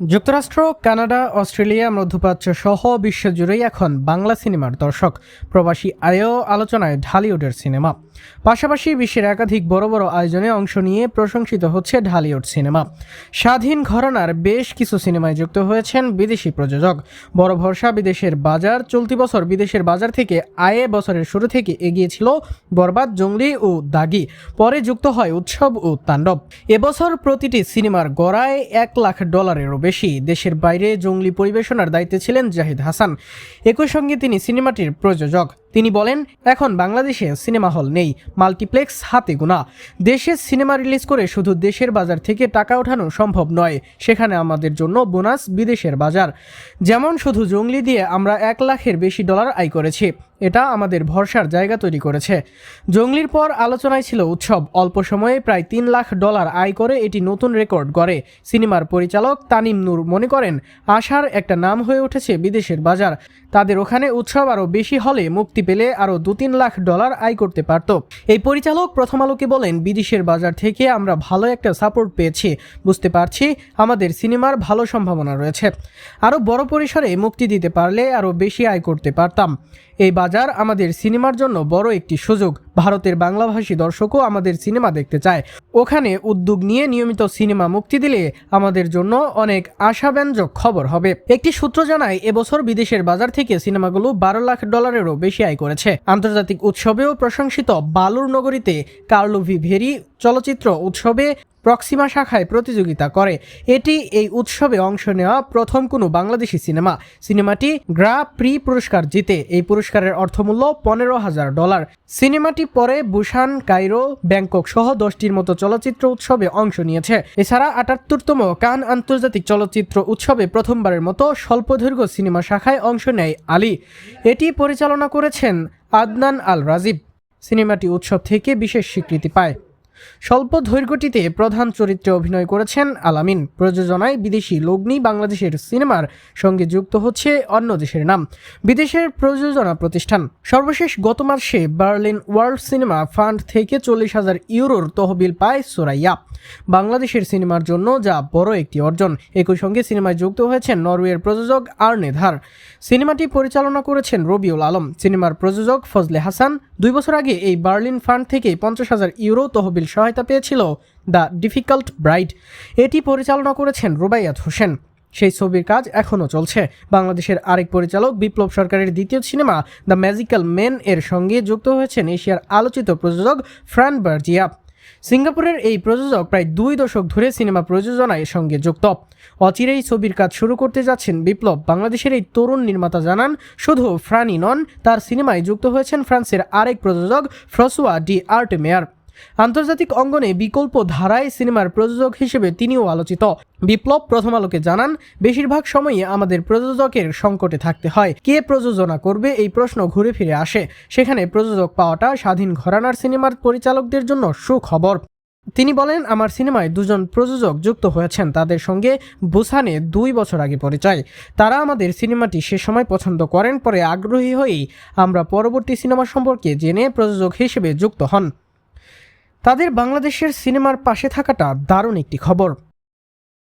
যুক্তরাষ্ট্র, Canada, Australia, মধ্যপ্রাচ্য সহ বিশ্বজুড়েই এখন বাংলা সিনেমার দর্শক। প্রবাসী আয়েও আলোচনায় ঢালিউডের সিনেমা। পাশাপাশি বিশ্বের একাধিক বড় বড় আয়োজনে অংশ নিয়ে প্রশংসিত হচ্ছে ঢালিউড সিনেমা। স্বাধীন ঘরানার বেশ কিছু সিনেমায় যুক্ত হয়েছেন বিদেশি প্রযোজক। বড় ভরসা বিদেশের বাজার, চলতি বছর বিদেশের বাজার থেকে আয়ে বছরের শুরু থেকে এগিয়েছিল বরবাদ, জঙ্গলি ও দাগি। পরে যুক্ত হয় উৎসব ও তাণ্ডব। এবছর প্রতিটি সিনেমার গড়ায় এক লাখ ডলারেরও বেশি। দেশের বাইরে জঙ্গলি পরিবেশনার দায়িত্বে ছিলেন জাহিদ হাসান। একই সঙ্গে তিনি সিনেমাটির প্রযোজক। তিনি বলেন, এখন বাংলাদেশে সিনেমা হল নেই, মাল্টিপ্লেক্স হাতে গোনা। দেশে সিনেমা রিলিজ করে শুধু দেশের বাজার থেকে টাকা ওঠানো সম্ভব নয়, সেখানে আমাদের জন্য বোনাস বিদেশের বাজার। যেমন শুধু জঙ্গলি দিয়ে আমরা এক লাখের বেশি ডলার আয় করেছি, এটা আমাদের ভরসার জায়গা তৈরি করেছে। জঙ্গলির পর আলোচনায় ছিল উৎসব, অল্প সময়ে প্রায় তিন লাখ ডলার আয় করে এটি নতুন রেকর্ড গড়ে। সিনেমার পরিচালক তানিম নূর মনে করেন, আশার একটা নাম হয়ে উঠেছে বিদেশের বাজার। তাদের ওখানে উৎসব আরও বেশি হলে মুক্তি পেলে আরও দু তিন লাখ ডলার আয় করতে পারত। এই পরিচালক প্রথম আলোকে বলেন, বিদেশের বাজার থেকে আমরা ভালো একটা সাপোর্ট পেয়েছি। বুঝতে পারছি, আমাদের সিনেমার ভালো সম্ভাবনা রয়েছে। আরও বড় পরিসরে মুক্তি দিতে পারলে আরও বেশি আয় করতে পারতাম। এই বাজার আমাদের সিনেমার জন্য বড় একটি সুযোগ। ভারতের বাংলাভাষী দর্শকও আমাদের সিনেমা দেখতে চায়। ওখানে উদ্যোগ নিয়ে নিয়মিত সিনেমা মুক্তি দিলে আমাদের জন্য অনেক আশাব্যঞ্জক খবর হবে। একটি সূত্র জানায়, এবছর বিদেশের বাজার থেকে সিনেমাগুলো বারো লাখ ডলারেরও বেশি আয় করেছে। আন্তর্জাতিক উৎসবেও প্রশংসিত বালুর নগরীতে কার্লোভি ভেরি চলচ্চিত্র উৎসবে প্রক্সিমা শাখায় প্রতিযোগিতা করে। এটি এই উৎসবে অংশ নেওয়া প্রথম কোনো বাংলাদেশি সিনেমা। সিনেমাটি গ্রা প্রি পুরস্কার জিতে। এই পুরস্কারের অর্থমূল্য পনেরো হাজার ডলার। সিনেমাটি পরে বুসান কাইরো, ব্যাংকক সহ দশটির মতো চলচ্চিত্র উৎসবে অংশ নিয়েছে। এছাড়া আটাত্তরতম কান আন্তর্জাতিক চলচ্চিত্র উৎসবে প্রথমবারের মতো স্বল্পদৈর্ঘ্য সিনেমা শাখায় অংশ নেয় আলী। এটি পরিচালনা করেছেন আদনান আল রাজিব সিনেমাটি উৎসব থেকে বিশেষ স্বীকৃতি পায়। স্বল্প দৈর্ঘ্যটিতে প্রধান চরিত্রে অভিনয় করেছেন আলামিন। প্রযোজনায় বিদেশি লগ্নি বাংলাদেশের সিনেমার সঙ্গে যুক্ত হচ্ছে অন্য দেশের নাম। বিদেশের প্রযোজনা প্রতিষ্ঠান। সর্বশেষ গত মাসে বার্লিন ওয়ার্ল্ড সিনেমা ফান্ড থেকে চল্লিশ হাজার ইউরোর তহবিল পায় সোরাইয়া। বাংলাদেশের সিনেমার জন্য যা বড় একটি অর্জন। একই সঙ্গে সিনেমায় যুক্ত হয়েছেন নরওয়ের প্রযোজক আর্নে ধার। সিনেমাটি পরিচালনা করেছেন রবিউল আলম। সিনেমার প্রযোজক ফজলে হাসান। দুই বছর আগে এই বার্লিন ফান্ড থেকে পঞ্চাশ হাজার ইউরো তহবিল সহায়তা পেয়েছিল দ্য ডিফিকাল্ট ব্রাইড এটি পরিচালনা করেছেন রুবাইয়াত হোসেন। সেই ছবির কাজ এখনও চলছে। বাংলাদেশের আরেক পরিচালক বিপ্লব সরকারের দ্বিতীয় সিনেমা দ্য ম্যাজিক্যাল মেন এর সঙ্গে যুক্ত হয়েছেন এশিয়ার আলোচিত প্রযোজক ফ্রান বার্জিয়া। সিঙ্গাপুরের এই প্রযোজক প্রায় দুই দশক ধরে সিনেমা প্রযোজনায় সঙ্গে যুক্ত। অচিরেই ছবির কাজ শুরু করতে যাচ্ছেন বিপ্লব। বাংলাদেশের এই তরুণ নির্মাতা জানান, শুধু ফ্রানি নন, তার সিনেমায় যুক্ত হয়েছেন ফ্রান্সের আরেক প্রযোজক ফ্রসুয়া ডি আর্ট মেয়ার আন্তর্জাতিক অঙ্গনে বিকল্প ধারায় সিনেমার প্রযোজক হিসেবে তিনিও আলোচিত। বিপ্লব প্রথম আলোকে জানান, বেশিরভাগ সময়ই আমাদের প্রযোজকের সংকটে থাকতে হয়। কে প্রযোজনা করবে এই প্রশ্ন ঘুরে ফিরে আসে। সেখানে প্রযোজক পাওয়াটা স্বাধীন ঘরানার সিনেমার পরিচালকদের জন্য সুখবর। তিনি বলেন, আমার সিনেমায় দুজন প্রযোজক যুক্ত হয়েছেন, তাদের সঙ্গে বুসানে দুই বছর আগে পরিচয়। তারা আমাদের সিনেমাটি সে সময় পছন্দ করেন পরে আগ্রহী হয়েই আমরা পরবর্তী সিনেমা সম্পর্কে জেনে প্রযোজক হিসেবে যুক্ত হন। তাদের বাংলাদেশের সিনেমার পাশে থাকাটা দারুণ একটি খবর।